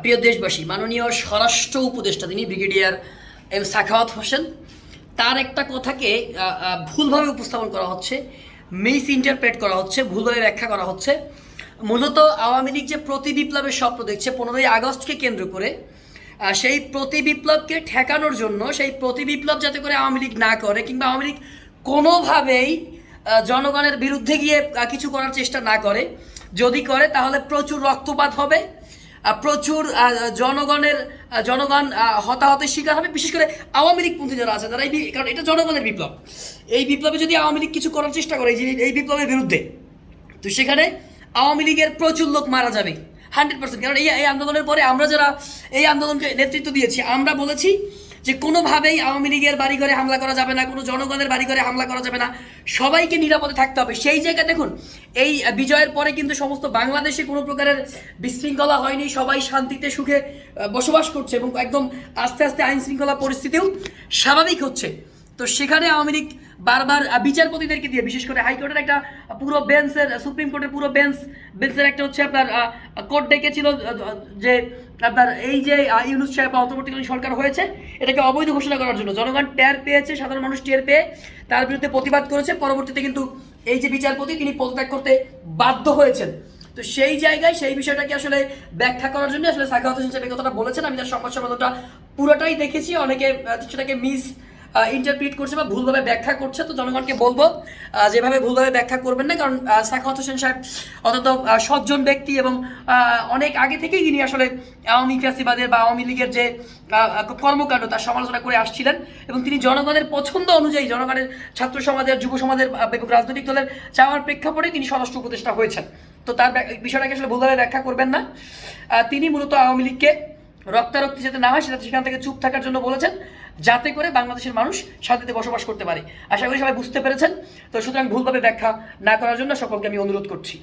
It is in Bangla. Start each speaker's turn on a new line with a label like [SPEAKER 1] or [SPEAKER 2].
[SPEAKER 1] প্রিয় দেশবাসী, মাননীয় স্বরাষ্ট্র উপদেষ্টা তিনি ব্রিগেডিয়ার এম সাখাওয়াত হোসেন, তার একটা কথাকে ভুলভাবে উপস্থাপন করা হচ্ছে মিস ইন্টারপ্রেট করা হচ্ছে, ভুলভাবে ব্যাখ্যা করা হচ্ছে। মূলত আওয়ামী লীগ যে প্রতি বিপ্লবের স্বপ্ন দেখছে, পনেরোই আগস্টকে কেন্দ্র করে সেই প্রতি বিপ্লবকে ঠেকানোর জন্য, সেই প্রতি বিপ্লব যাতে করে আওয়ামী লীগ না করে কিংবা আওয়ামী লীগ কোনোভাবেই জনগণের বিরুদ্ধে গিয়ে কিছু করার চেষ্টা না করে, যদি করে তাহলে প্রচুর রক্তপাত হবে। প্রচুর জনগণের জনগণ হতাহতের শিকার হবে, বিশেষ করে আওয়ামী লীগ পন্থী যারা আছে, তারা এই কারণ এটা জনগণের বিপ্লব। এই বিপ্লবে যদি আওয়ামী লীগ কিছু করার চেষ্টা করে, এই বিপ্লবের বিরুদ্ধে, তো সেখানে আওয়ামী লীগের প্রচুর লোক মারা যাবে হান্ড্রেড পার্সেন্ট কারণ এই এই আন্দোলনের পরে আমরা যারা এই আন্দোলনকে নেতৃত্ব দিয়েছি, আমরা বলেছি যে কোনোভাবেই আওয়ামী লীগের বাড়িঘরে হামলা করা যাবে না, কোনো জনগণের বাড়িঘরে হামলা করা যাবে না। সবাইকে নিরাপদে থাকতে হবে। সেই জায়গায় দেখুন, এই বিজয়ের পরে কিন্তু সমস্ত বাংলাদেশে কোনো প্রকারের বিশৃঙ্খলা হয়নি। সবাই শান্তিতে, সুখে বসবাস করছে এবং একদম আস্তে আস্তে আইন শৃঙ্খলা পরিস্থিতিও স্বাভাবিক হচ্ছে। তো সেখানে আওয়ামী লীগ বারবার বিচারপতিদেরকে দিয়ে, বিশেষ করে হাইকোর্টের একটা পুরো বেঞ্চের সুপ্রিম কোর্টের পুরো বেঞ্চ বেঞ্চের একটা হচ্ছে আপনার কোর্ট ডেকেছিল যে আপনার এই যে ইউনুস সাহেব অন্তর্বর্তীকালীন সরকার হয়েছে, এটাকে অবৈধ ঘোষণা করার জন্য। জনগণ টের পেয়েছে, সাধারণ মানুষ টের পেয়ে তার বিরুদ্ধে প্রতিবাদ করেছে। পরবর্তীতে কিন্তু এই যে বিচারপতি, তিনি পদত্যাগ করতে বাধ্য হয়েছেন। তো সেই জায়গায় সেই বিষয়টাকে আসলে ব্যাখ্যা করার জন্য আসলে সাখাওয়াত হোসেন সাহেব কথাটা বলেছেন। আমি তার সংবাদ সম্মেলনটা পুরোটাই দেখেছি। অনেকে সেটাকে মিস ইন্টারপ্রিট করছে বা ভুলভাবে ব্যাখ্যা করছে তো জনগণকে বলব যেভাবে ভুলভাবে ব্যাখ্যা করবেন না কারণ সাখাওয়াত হোসেন সাহেব আহ, সজ্জন ব্যক্তি এবং অনেক আগে থেকেই তিনি আসলে আওয়ামী ফ্যাসিবাদের বা আওয়ামী লীগের যে কর্মকাণ্ড তার সমালোচনা করে আসছিলেন এবং তিনি জনগণের পছন্দ অনুযায়ী জনগণের ছাত্র সমাজের যুব সমাজের এবং রাজনৈতিক দলের চাওয়ার প্রেক্ষাপটে তিনি স্বরাষ্ট্র উপদেষ্টা হয়েছেন। তো তার বিষয়টাকে আসলে ভুলভাবে ব্যাখ্যা করবেন না। তিনি মূলত আওয়ামী লীগকে রক্তারক্তি যাতে না হয়, সেটা সেখান থেকে চুপ থাকার জন্য বলেছেন, যাতে করে বাংলাদেশের মানুষ শান্তিতে বসবাস করতে পারে। আশা করি সবাই বুঝতে পেরেছেন। তো সুতরাং ভুলভাবে ব্যাখ্যা না করার জন্য সকলকে আমি অনুরোধ করছি।